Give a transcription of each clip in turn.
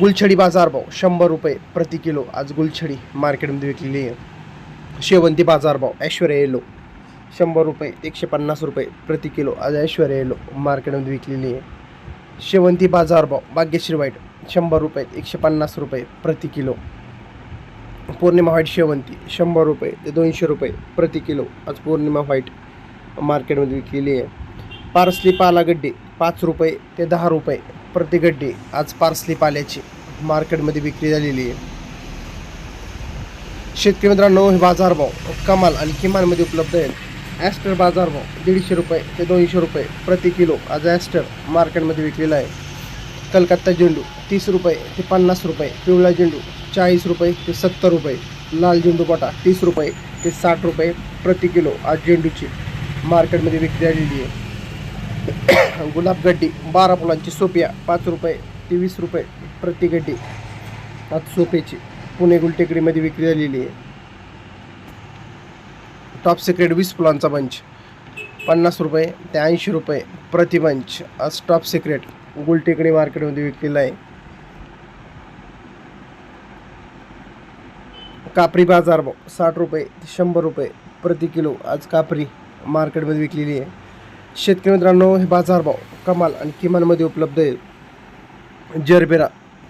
गुलछडी बाजारभाव शंभर रुपये प्रति किलो. आज गुलछडी मार्केटमध्ये विकलेली आहे. शेवंती बाजारभाव ऐश्वर्या येलो. शंभर रुपये एकशे पन्नास रुपये प्रति किलो. आज ऐश्वर्या येलो मार्केटमध्ये विकलेली आहे. शेवंती बाजारभाव भाग्यश्री वाईट शंभर रुपये एकशे पन्नास रुपये प्रति किलो. पौर्णिमा व्हाईट शेवंती शंभर रुपये ते दोनशे रुपये प्रति किलो. आज पौर्णिमा व्हाईट मार्केटमध्ये विकलेली आहे. पार्सली पालागड्डी पाच रुपये ते दहा रुपये प्रति गड्डी आज पार्सली पाल्याची मार्केटमध्ये विक्री झालेली आहे. शेतकरी मित्रांनो हे बाजारभाव कमाल आणि किमानमध्ये उपलब्ध आहेत. ॲस्टर बाजारभाव दीडशे रुपये ते दोनशे रुपये प्रति किलो आज ॲस्टर मार्केटमध्ये विकलेला आहे. कलकत्ता झेंडू तीस रुपये ते पन्नास रुपये पिवळा झेंडू चाळीस रुपये ते सत्तर रुपये लाल झेंडू पाटा तीस रुपये ते साठ रुपये प्रति किलो आज झेंडूची मार्केटमध्ये विक्री झालेली आहे. गुलाबगड्डी बारा फुलांची सोपिया पाच रुपये ते वीस रुपये प्रति गड्डी. आज सोप्याची. पुणे गुलटेकडीमध्ये विक्री झालेली आहे. टॉप सिक्रेट वीस फुलांचा बंच पन्नास रुपये ते ऐंशी रुपये प्रति बंच आज टॉप सिक्रेट गुलटेकडी मार्केटमध्ये विकलेला आहे. कापरी बाजार भाव साठ रुपये ते शंभर रुपये प्रति किलो. आज कापरी मार्केटमध्ये विकलेली आहे. शेतकरी मित्रांनो हे बाजारभाव कमाल आणि किमानमध्ये उपलब्ध आहे. जरबेरा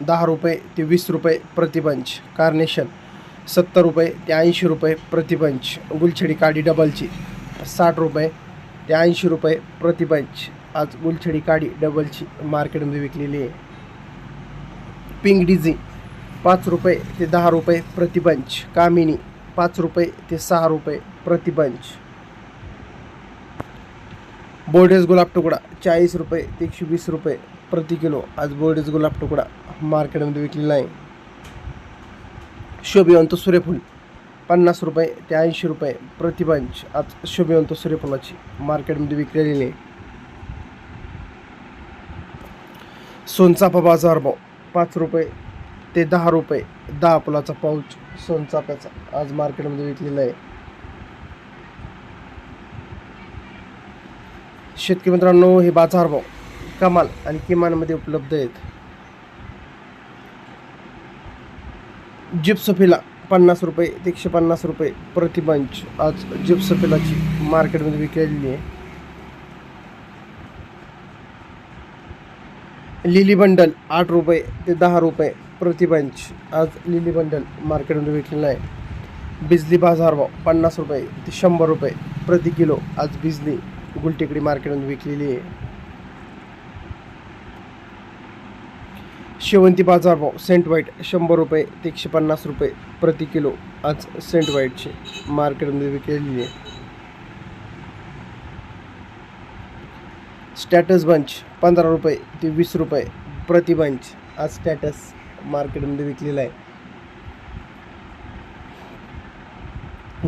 दहा रुपये ते वीस रुपये प्रतिबंच कार्नेशन सत्तर रुपये ते ऐंशी रुपये प्रतिपंच गुलछडी काडी डबलची साठ रुपये ते ऐंशी रुपये प्रतिबंच आज गुलछडी काडी डबलची मार्केटमध्ये विकलेली आहे. पिंक डिझी पाच रुपये ते दहा रुपये प्रतिबंच कामिनी पाच रुपये ते सहा रुपये प्रतिबंच बोर्डेज गुलाब तुकडा. चाळीस रुपये ते एकशे वीस रुपये प्रति किलो. आज बोर्डेज गुलाब तुकडा. मार्केटमध्ये विकलेला आहे. शोभिवंत सूर्यफूल. पन्नास रुपये ते ऐंशी रुपये प्रतिबंच आज शोभिवंत सूर्यफुलाची मार्केटमध्ये विकलेली आहे. सोनचाफा बाजार भाव. पाच रुपये ते दहा रुपये. दहा फुलाचा पाऊच सोनचाफ्याचा आज मार्केटमध्ये विकलेला आहे. शेतकरी मित्रांनो हे बाजारभाव कमाल आणि किमानमध्ये उपलब्ध आहेत. जिप्सफिला पन्नास रुपये ते एकशे पन्नास रुपये प्रतिबंच आज जिप्सफिलाची मार्केटमध्ये विकलेली आहे. लिली बंडल आठ रुपये ते दहा रुपये प्रतिबंच आज लिली बंडल मार्केटमध्ये विकलेला आहे. बिजली बाजारभाव पन्नास रुपये ते शंभर रुपये प्रति किलो. आज बिजली गुलटेकडी मार्केटमध्ये विकलेली आहे. शेवंती बाजारभाव सेंट वाईट शंभर रुपये ते एकशे पन्नास रुपये प्रति किलो. आज सेंट वाईटचे मार्केटमध्ये विकलेली आहे. स्टॅटस बंच पंधरा रुपये ते वीस रुपये प्रति बंच आज स्टॅटस मार्केटमध्ये विकलेला आहे.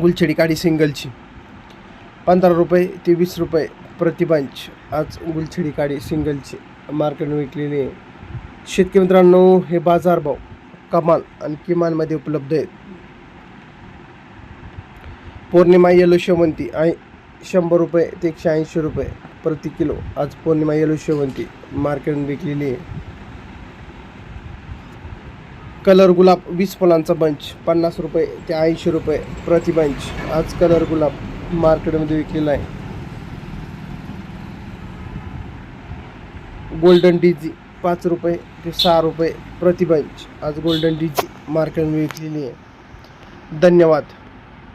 गुलछडी काडी सिंगलची. पंधरा रुपये ते वीस रुपये प्रतिबंच आज गुलछडी काडी सिंगलची. मार्केटमध्ये विकलेली आहे. शेतकरी मित्रांनो हे बाजारभाव कमाल आणि किमानमध्ये उपलब्ध आहेत. पौर्णिमा येलो शेवंती आहे शंभर रुपये ते एकशे ऐंशी रुपये प्रति किलो. आज पौर्णिमा येलो शेवंती. मार्केटमध्ये विकलेली आहे. कलर गुलाब वीस फुलांचा बंच पन्नास रुपये ते ऐंशी रुपये प्रति बंच. आज कलर गुलाब मार्केटमध्ये विकलेला आहे. गोल्डन डीजी पाच रुपये ते सहा रुपये प्रति आज गोल्डन डीजी मार्केटमध्ये विकलेली आहे. धन्यवाद.